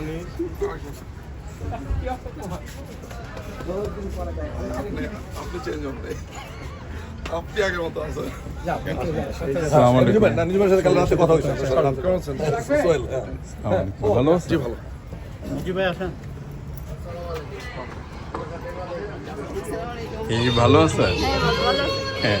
অনেক আপনি চেঞ্জ আপনি আগের মতো আছেন। কেমন আছেন সোহেল হ্যাঁ। ভালো ভালো এই ভালো আছেন হ্যাঁ।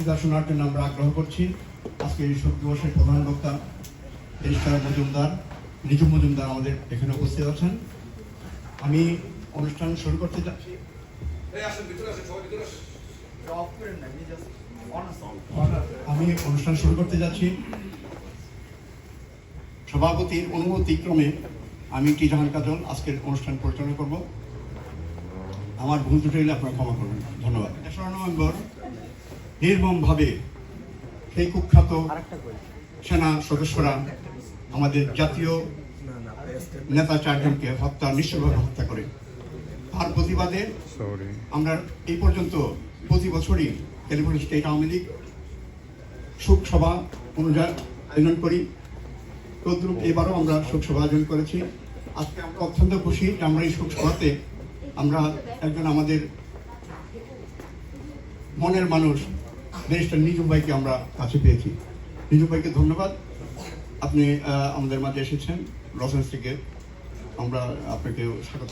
বক্তৃতা শোনার জন্য আমরা আগ্রহ করছি। আজকে এই শোক দিবসের প্রধান বক্তা এরিস্তারা মজুমদার নিজু মজুমদার আমাদের এখানে উপস্থিত আছেন। আমি অনুষ্ঠান শুরু করতে চাচ্ছি আমি অনুষ্ঠান শুরু করতে যাচ্ছি। সভাপতির অনুমতি ক্রমে আমি টি জাহান কাজল আজকের অনুষ্ঠান পরিচালনা করব। আমার ভুল ত্রুটি হলে আপনারা ক্ষমা করবেন। ধন্যবাদ। তেসরা নভেম্বর নির্মমভাবে সেই কুখ্যাত সেনা সদস্যরা আমাদের জাতীয় নেতা চারজনকে হত্যা নিশ্চয়ভাবে হত্যা করে। তার প্রতিবাদে আমরা এই পর্যন্ত প্রতি বছরই ক্যালিফোর্নিয়া স্টেট আওয়ামী লীগ শোক সভা অনুযায়ী আয়োজন করি। তদ্রুপ এবারও আমরা শোক সভা আয়োজন করেছি। আজকে আমরা অত্যন্ত খুশি যে আমরা এই শোক সভাতে আমরা একজন আমাদের মনের মানুষ দেশটা নিজুম ভাইকে আমরা কাছে পেয়েছি। নিজুম ভাইকে ধন্যবাদ। আপনি আমাদের মাঝে এসেছেন। লসেন্স থেকে আমরা আপনাকে স্বাগত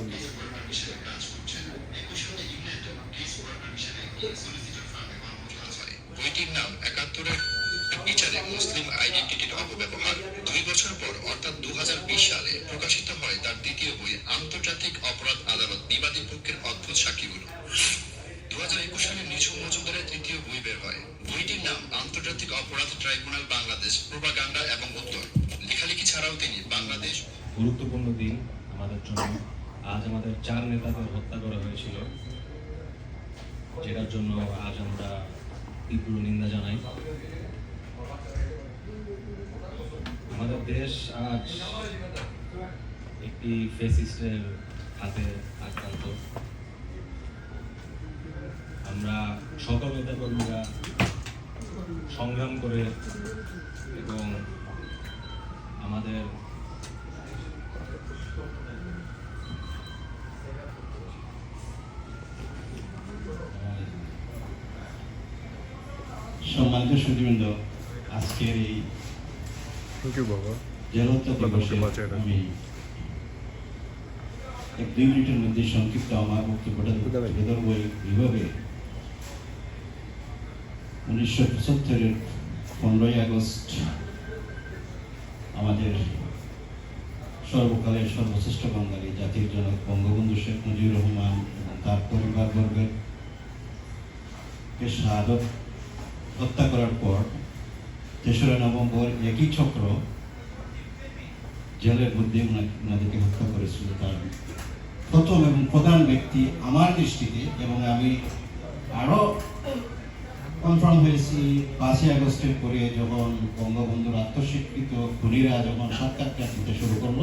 নাম একাত্তরের বিচারে মুসলিম দুই বছর পর, অর্থাৎ সালে প্রকাশিত হয় তার দ্বিতীয় আন্তর্জাতিক অপরাধ আদালত বিবাদী পক্ষের অদ্ভুত সাক্ষীগুলো দু হাজার একুশ সালে নিঝুম মজুমদারের তৃতীয় বই বের হয় বইটির নাম আন্তর্জাতিক অপরাধ ট্রাইব্যুনাল বাংলাদেশ, প্রোপাগান্ডা এবং উত্তর। লেখালেখি ছাড়াও তিনি বাংলাদেশ। গুরুত্বপূর্ণ দিন আমাদের জন্য। আজ আমাদের চার নেতাকে হত্যা করা হয়েছিল, যেটার জন্য আজ আমরা তীব্র নিন্দা জানাই। আমাদের দেশ আজ একটি ফেসিস্টের হাতে আক্রান্ত। আমরা সকল নেতাকর্মীরা সংগ্রাম করে এবং আমাদের সম্মানিত সুদীবৃন্দ আজকের এই আমি এক দুই মিনিটের মধ্যে সংক্ষিপ্ত আমার বক্তব্যটা তুলে ধরবো এইভাবে উনিশশো পঁচাত্তরের পনেরোই আগস্ট আমাদের সর্বকালের সর্বশ্রেষ্ঠ বাঙালি জাতির জনক বঙ্গবন্ধু শেখ মুজিবুর রহমান এবং তার পরিবারবর্গের কে শাহাদত হত্যা করার পর তেসরা নভেম্বর একই চক্র জেলের মধ্যে ওনা- ওনাদেরকে হত্যা করেছিল তার প্রথম এবং প্রধান ব্যক্তি আমার দৃষ্টিতে এবং আমি আরও কনফার্ম হয়েছি পাঁচই আগস্টের পরে যখন বঙ্গবন্ধুর আত্মস্বীকৃত খুনিরা যখন সাক্ষাৎকার দিতে শুরু করল,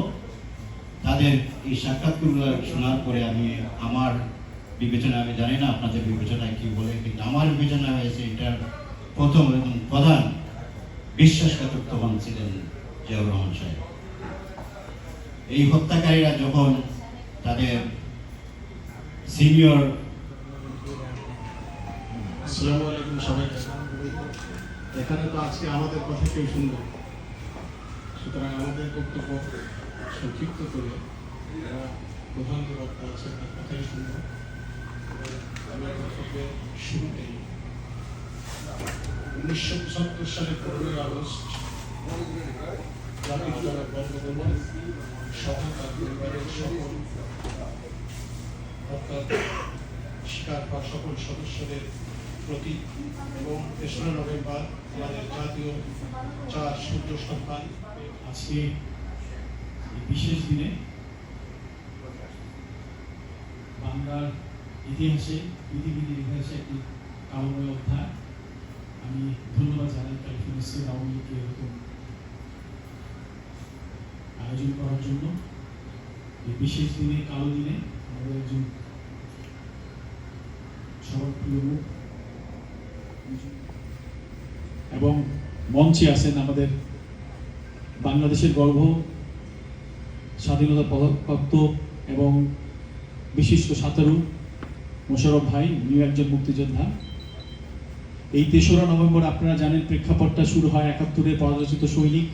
তাদের এই সাক্ষাৎকারগুলো শোনার পরে আমি আমার বিবেচনা আমি জানি না আপনাদের বিবেচনায় কি বলে, কিন্তু আমার বিবেচনা হয়েছে এটার প্রথম এবং প্রধান বিশ্বাসঘাতক তখন ছিলেন জিয়াউর রহমান সাহেব। এই হত্যাকারীরা যখন তাদের সিনিয়র আসসালামু আলাইকুম সবাইকে এখানে তো আজকে আমাদের কথা কেউ শুনবে সুতরাং আমাদের বক্তব্য সংক্ষিপ্ত করে প্রধান যে বক্তা আছে তার কথাই শুনব। আমার বক্তব্যের শুরুতেই। উনিশশো পঁচাত্তর সালের পনেরোই আগস্ট জাতির জনক বঙ্গবন্ধু সহ তার পরিবারের সকল অর্থাৎ শিকার বা সকল সদস্যদের প্রতীক এবং তেসরা নভেম্বর আমাদের জাতীয় চার সূর্য সন্তান আজকে বিশেষ দিনে বাংলার ইতিহাসে, পৃথিবীর ইতিহাসে একটি কালময় অধ্যায় আমি ধন্যবাদ জানাই ক্যালিফোর্নিয়া স্টেট আওয়ামী লীগকে এরকম আয়োজন করার জন্য। এই বিশেষ দিনে, কালো দিনে আমাদের একজন সবার প্রিয় এবং মঞ্চে আছেন আমাদের বাংলাদেশের গর্ব, স্বাধীনতা পদকপ্রাপ্ত এবং বিশিষ্ট সাঁতারু মোশারফ ভাই, উনিও একজন মুক্তিযোদ্ধা। এই তেসরা নভেম্বর আপনারা জানেন প্রেক্ষাপটটা শুরু হয় একাত্তরে পরাজিত সৈনিক,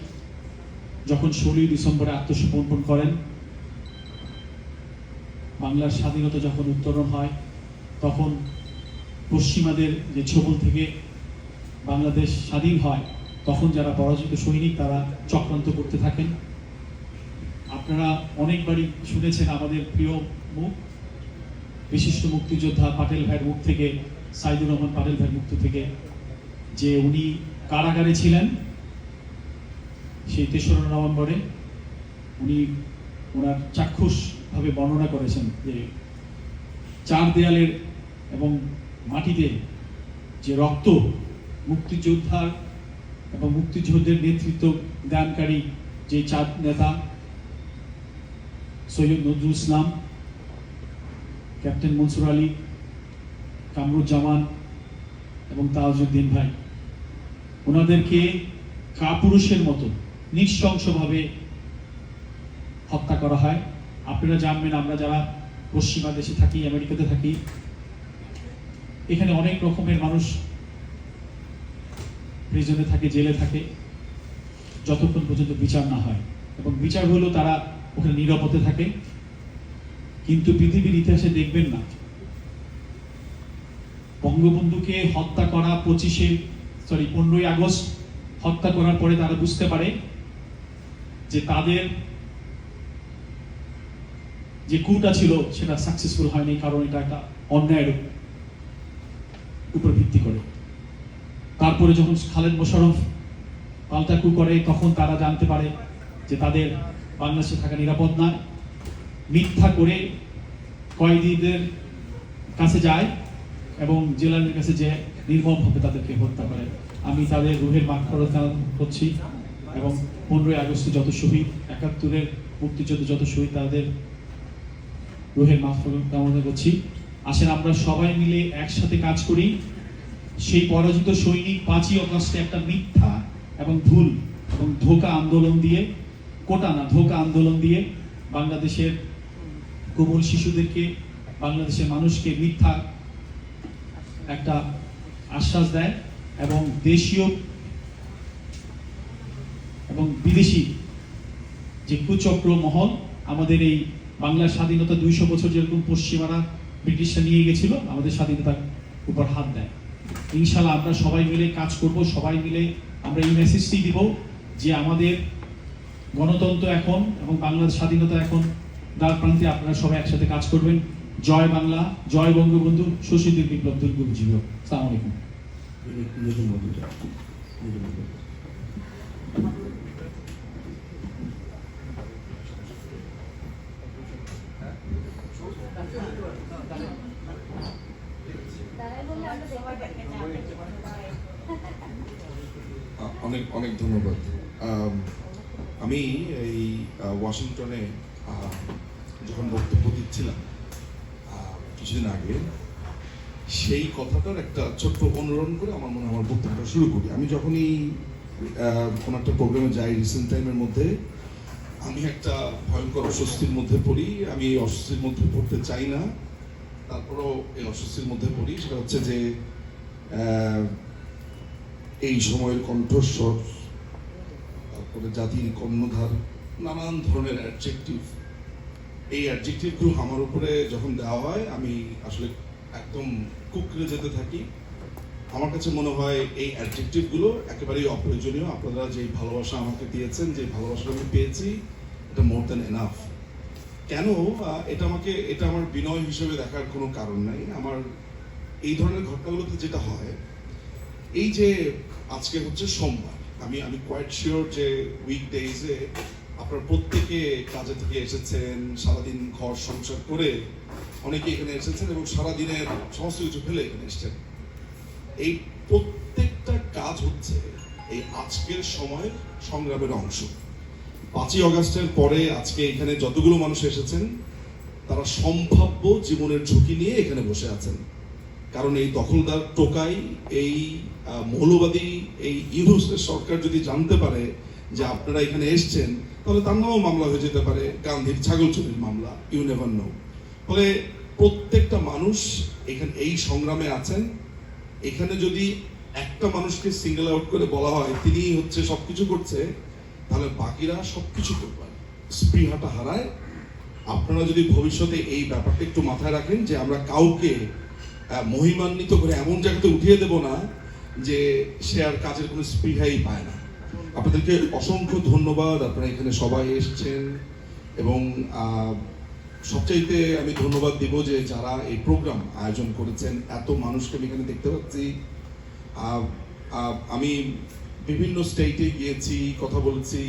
যখন ষোলোই ডিসেম্বরে আত্মসমর্পণ করেন। বাংলার স্বাধীনতা যখন উত্তরণ হয়, তখন পশ্চিমাদের যে ছবল থেকে বাংলাদেশ স্বাধীন হয়, তখন যারা পরাজিত সৈনিক, তারা চক্রান্ত করতে থাকেন। আপনারা অনেকবারই শুনেছেন আমাদের প্রিয় মুখ, বিশিষ্ট মুক্তিযোদ্ধা পাটেল ভাইয়ের মুখ থেকে, সাইদুর রহমান পাটেল ভাইয়ের মুক্ত থেকে, যে উনি কারাগারে ছিলেন সেই তেসরা নভেম্বরে, উনি ওনার চাক্ষুষভাবে বর্ণনা করেছেন যে চার দেয়ালের এবং মাটিতে যে রক্ত মুক্তিযোদ্ধার এবং মুক্তিযুদ্ধের নেতৃত্ব দানকারী যে চার নেতা সৈয়দ নজরুল ইসলাম, ক্যাপ্টেন মনসুর আলী, কামরুজ্জামান এবং তাজউদ্দিন ভাই, ওনাদেরকে কাপুরুষের মতো নৃশংসভাবে হত্যা করা হয়। আপনারা জানবেন, আমরা যারা পশ্চিমা দেশে থাকি, আমেরিকাতে থাকি এখানে অনেক রকমের মানুষ প্রিজনে থাকে, জেলে থাকে, যতক্ষণ পর্যন্ত বিচার না হয়। এবং বিচার হলেও তারা ওখানে নিরাপদে থাকে। কিন্তু পৃথিবীর ইতিহাসে দেখবেন না। বঙ্গবন্ধুকে হত্যা করা পঁচিশে সরি পনেরোই আগস্ট হত্যা করার পরে তারা বুঝতে পারে যে তাদের যে কুটা ছিল সেটা সাকসেসফুল হয়নি, কারণ এটা একটা অন্যায়ের ভিত্তি করে। তারপরে যখন খালেদ মোশারফ পাল্টা কু করে, তখন তারা জানতে পারে যে তাদের বাংলাদেশে থাকা নিরাপদ নয়। মিথ্যা করে কয়েদিদের কাছে যায় এবং জেলারের কাছে যে নির্মমভাবে তাদেরকে হত্যা করে। আমি তাদের রুহের মাঠ করছি এবং পনেরোই আগস্টে যত শহীদ, একাত্তরের মুক্তিযুদ্ধ যত শহীদ, তাদের রুহের মাঠ কামনা করছি। আসেন আমরা সবাই মিলে একসাথে কাজ করি। সেই পরাজিত সৈনিক পাঁচই অগস্টে একটা মিথ্যা এবং ভুল এবং ধোকা আন্দোলন দিয়ে, কোটা না, ধোকা আন্দোলন দিয়ে বাংলাদেশের কোমল শিশুদেরকে, বাংলাদেশের মানুষকে মিথ্যা একটা আশ্বাস দেয় এবং দেশীয় এবং বিদেশি যে কুচক্র মহল, আমাদের এই বাংলার স্বাধীনতা দুইশো বছর যেরকম পশ্চিমারা ব্রিটিশরা নিয়ে গেছিল, আমাদের স্বাধীনতার উপর হাত দেয়। ইনশাল্লাহ আমরা সবাই মিলে কাজ করব, সবাই মিলে আমরা এই মেসেজটি দিব যে আমাদের গণতন্ত্র এখন এবং বাংলার স্বাধীনতা এখন দ্বার প্রান্তে আপনারা সবাই একসাথে কাজ করবেন। জয় বাংলা, জয় বঙ্গবন্ধু, শশীদের বিপ্লব, দুর্গ জীব সালাম অনেক অনেক ধন্যবাদ। আমি এই ওয়াশিংটনে যখন বক্তব্য দিচ্ছিলাম কিছুদিন আগে, সেই কথাটার একটা ছোট্ট অনুরণ করে আমার মনে আমার বক্তব্যটা শুরু করি। আমি যখনই কোনো একটা প্রোগ্রামে যাই রিসেন্ট টাইমের মধ্যে, আমি একটা ভয়ঙ্কর অস্বস্তির মধ্যে পড়ি। আমি এই অস্বস্তির মধ্যে পড়তে চাই না। তারপরেও এই অস্বস্তির মধ্যে পড়ি, সেটা হচ্ছে যে এই সময়ের কণ্ঠস্বর, তারপরে জাতির কর্ণধার, নানান ধরনের অ্যাডজেক্টিভ এই অ্যাডজেক্টিভগুলো আমার উপরে যখন দেওয়া হয়, আমি আসলে একদম কুকড়ে যেতে থাকি। আমার কাছে মনে হয় এই অ্যাডজেক্টিভগুলো একেবারেই অপ্রয়োজনীয়। আপনারা যে ভালোবাসা আমাকে দিয়েছেন যে ভালোবাসা আমি পেয়েছি, এটা মোর দ্যান এনাফ কেন? এটা আমাকে, এটা আমার বিনয় হিসেবে দেখার কোনো কারণ নাই। আমার এই ধরনের ঘটনাগুলোতে যেটা হয় এই যে আজকে হচ্ছে সোমবার, আমি আমি কোয়াইট শিওর যে উইকডেজে আপনারা প্রত্যেকে কাজে থেকে এসেছেন, সারাদিন ঘর সংসার করে অনেকে এখানে এসেছেন এবং সারাদিনের সমস্ত কিছু ফেলে এখানে এসেছেন। এই প্রত্যেকটা কাজ হচ্ছে এই আজকের সময় সংগ্রামের অংশ। পাঁচই অগস্টের পরে আজকে এখানে যতগুলো মানুষ এসেছেন, তারা সম্ভাব্য জীবনের ঝুঁকি নিয়ে এখানে বসে আছেন। কারণ এই দখলদার টোকাই, এই মৌলবাদী, এই ইউনুসের সরকার যদি জানতে পারে যে আপনারা এখানে এসছেন, তাহলে তার নামও মামলা হয়ে যেতে পারে, গান্ধীর ছাগল চুরির মামলা ইউ নেভার নো ফলে প্রত্যেকটা মানুষ এখানে, এই সংগ্রামে আছেন। এখানে যদি একটা মানুষকে সিঙ্গেল আউট করে বলা হয় তিনি হচ্ছে সবকিছু করছে, তাহলে বাকিরা সবকিছু করবে। স্পৃহাটা হারায়। আপনারা যদি ভবিষ্যতে এই ব্যাপারটা একটু মাথায় রাখেন যে আমরা কাউকে মহিমান্বিত করে এমন জায়গাতে উঠিয়ে দেব না যে সে আর কাজের কোনো স্পৃহাই পায় না। আপনাদেরকে অসংখ্য ধন্যবাদ। আপনারা এখানে সবাই এসেছেন এবং সবচাইতে আমি ধন্যবাদ দিব যে যারা এই প্রোগ্রাম আয়োজন করেছেন, এত মানুষকে আমি এখানে দেখতে পাচ্ছি। আমি বিভিন্ন স্টেটে গিয়েছি, কথা বলেছি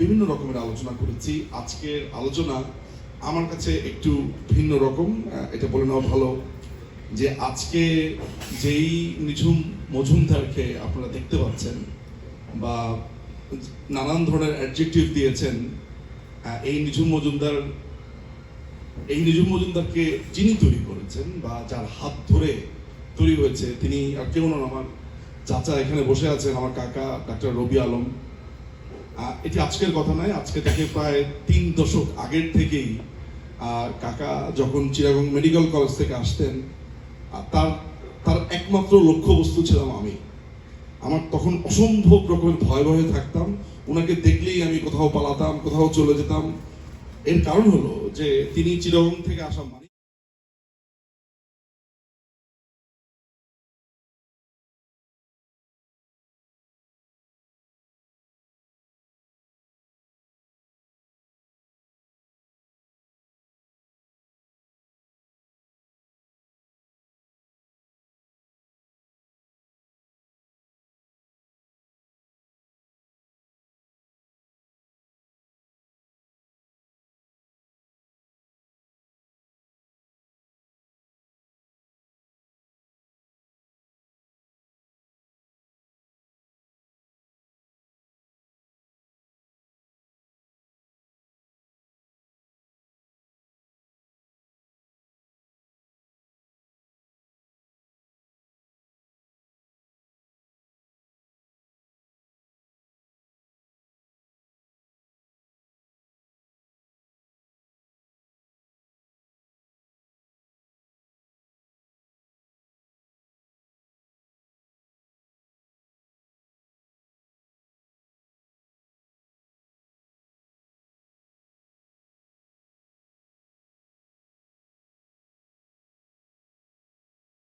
বিভিন্ন রকমের আলোচনা করেছি। আজকের আলোচনা আমার কাছে একটু ভিন্ন রকম এটা বলে নেওয়া ভালো যে আজকে যেই নিঝুম মজুমদারকে আপনারা দেখতে পাচ্ছেন বা নানান ধরনের অ্যাডজেক্টিভ দিয়েছেন এই নিঝুম মজুমদার, এই নিঝুম মজুমদারকে যিনি তৈরি করেছেন বা যার হাত ধরে তৈরি হয়েছে, তিনি আর কেউ নন আমার চাচা এখানে বসে আছেন, আমার কাকা, ডাক্তার রবি আলম। এটি আজকের কথা নয়, আজকে থেকে প্রায় তিন দশক আগের থেকেই আর কাকা যখন চিরাগং মেডিকেল কলেজ থেকে আসতেন তার তার একমাত্র লক্ষ্যবস্তু ছিলাম আমি। আমার তখন অসম্ভব রকমের ভয় ভয়ে থাকতাম ওনাকে দেখলেই আমি কোথাও পালাতাম, কোথাও চলে যেতাম। এর কারণ হলো যে তিনি চিরগং থেকে আসা